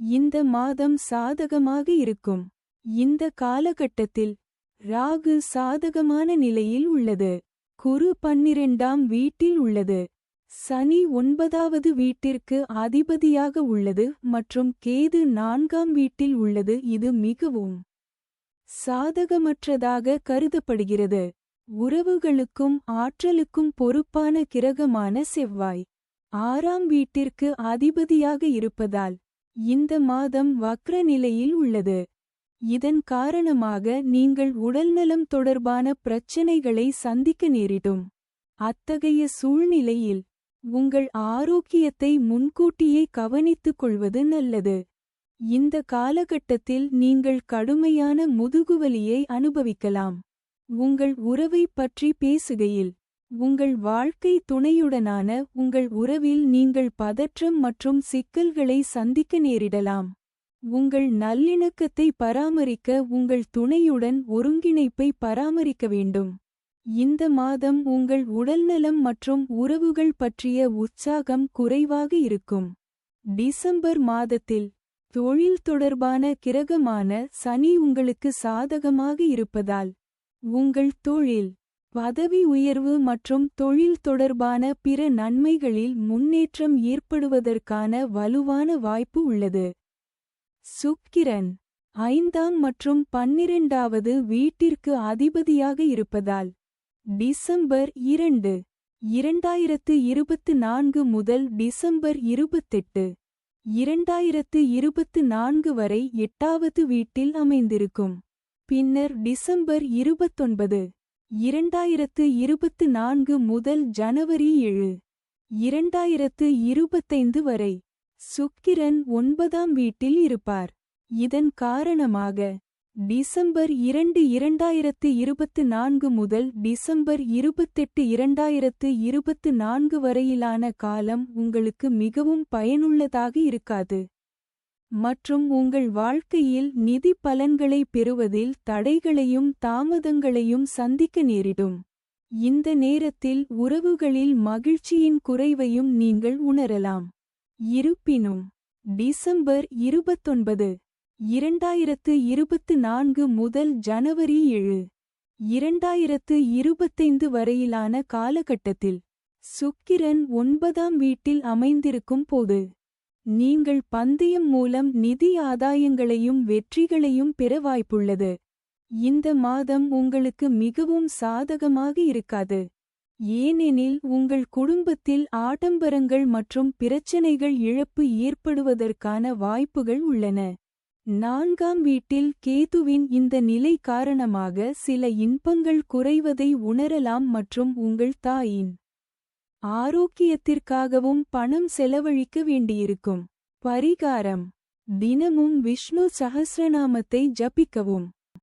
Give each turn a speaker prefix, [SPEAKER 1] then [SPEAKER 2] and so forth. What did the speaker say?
[SPEAKER 1] இந்த மாதம் சாதகமாக இருக்கும். இந்த காலகட்டத்தில் ராகு சாதகமான நிலையில் உள்ளது. குரு பன்னிரெண்டாம் வீட்டில் உள்ளது. சனி ஒன்பதாவது வீட்டிற்கு அதிபதியாக உள்ளது மற்றும் கேது நான்காம் வீட்டில் உள்ளது. இது மிகவும் சாதகமற்றதாக கருதப்படுகிறது. உறவுகளுக்கும் ஆற்றலுக்கும் பொறுப்பான கிரகமான செவ்வாய். ஆறாம் வீட்டிற்கு அதிபதியாக இருப்பதால் இந்த மாதம் வக்ர நிலையில் உள்ளது. இதன் காரணமாக நீங்கள் உடல்நலம் தொடர்பான பிரச்சினைகளை சந்திக்க நேரிடும். அத்தகைய சூழ்நிலையில் உங்கள் ஆரோக்கியத்தை முன்கூட்டியே கவனித்துக் கொள்வது நல்லது. இந்த காலகட்டத்தில் நீங்கள் கடுமையான முதுகுவலியை அனுபவிக்கலாம். உங்கள் உறவை பற்றி பேசுகையில் உங்கள் வாழ்க்கை துணையுடனான உங்கள் உறவில் நீங்கள் பதற்றம் மற்றும் சிக்கல்களை சந்திக்க நேரிடலாம். உங்கள் நல்லிணக்கத்தை பராமரிக்க உங்கள் துணையுடன் ஒருங்கிணைப்பை பராமரிக்க வேண்டும். இந்த மாதம் உங்கள் உடல்நலம் மற்றும் உறவுகள் பற்றிய உற்சாகம் குறைவாக இருக்கும். டிசம்பர் மாதத்தில் தொழில் தொடர்பான கிரகமான சனி உங்களுக்கு சாதகமாக இருப்பதால் உங்கள் தொழில் பதவி உயர்வு மற்றும் தொழில் தொடர்பான பிற நன்மைகளில் முன்னேற்றம் ஏற்படுவதற்கான வலுவான வாய்ப்பு உள்ளது. சுக்கிரன் ஐந்தாம் மற்றும் பன்னிரண்டாவது வீட்டிற்கு அதிபதியாக இருப்பதால் டிசம்பர் இரண்டு இரண்டாயிரத்து இருபத்து நான்கு முதல் டிசம்பர் இருபத்தெட்டு இரண்டாயிரத்து இருபத்து நான்கு வரை எட்டாவது வீட்டில் அமைந்திருக்கும். பின்னர் டிசம்பர் இருபத்தொன்பது இரண்டாயிரத்து இருபத்து நான்கு முதல் ஜனவரி ஏழு இரண்டாயிரத்து இருபத்தைந்து வரை சுக்கிரன் ஒன்பதாம் வீட்டில் இருப்பார். இதன் காரணமாக டிசம்பர் இரண்டு இரண்டாயிரத்து இருபத்து நான்கு முதல் டிசம்பர் இருபத்தெட்டு இரண்டாயிரத்து இருபத்து நான்கு வரையிலான காலம் உங்களுக்கு மிகவும் பயனுள்ளதாக இருக்காது. மற்றும் உங்கள் வாழ்க்கையில் நிதி பலன்களை பெறுவதில் தடைகளையும் தாமதங்களையும் சந்திக்க நேரிடும். இந்த நேரத்தில் உறவுகளில் மகிழ்ச்சியின் குறைவையும் நீங்கள் உணரலாம். இருப்பினும் டிசம்பர் இருபத்தொன்பது இரண்டாயிரத்து இருபத்து நான்கு முதல் ஜனவரி ஏழு இரண்டாயிரத்து இருபத்தைந்து வரையிலான காலகட்டத்தில் சுக்கிரன் ஒன்பதாம் வீட்டில் அமைந்திருக்கும் போது நீங்கள் பந்தயம் மூலம் நிதி ஆதாயங்களையும் வெற்றிகளையும் பெற வாய்ப்புள்ளது. இந்த மாதம் உங்களுக்கு மிகவும் சாதகமாக இருக்காது. ஏனெனில் உங்கள் குடும்பத்தில் ஆடம்பரங்கள் மற்றும் பிரச்சனைகள் இழப்பு ஏற்படுவதற்கான வாய்ப்புகள் உள்ளன. நான்காம் வீட்டில் கேதுவின் இந்த நிலை காரணமாக சில இன்பங்கள் குறைவதை உணரலாம் மற்றும் உங்கள் தாயின் ஆரோக்கியத்திற்காகவும் பணம் செலவழிக்க வேண்டியிருக்கும். பரிகாரம். தினமும் விஷ்ணு சஹஸ்ரநாமத்தை ஜபிக்கவும்.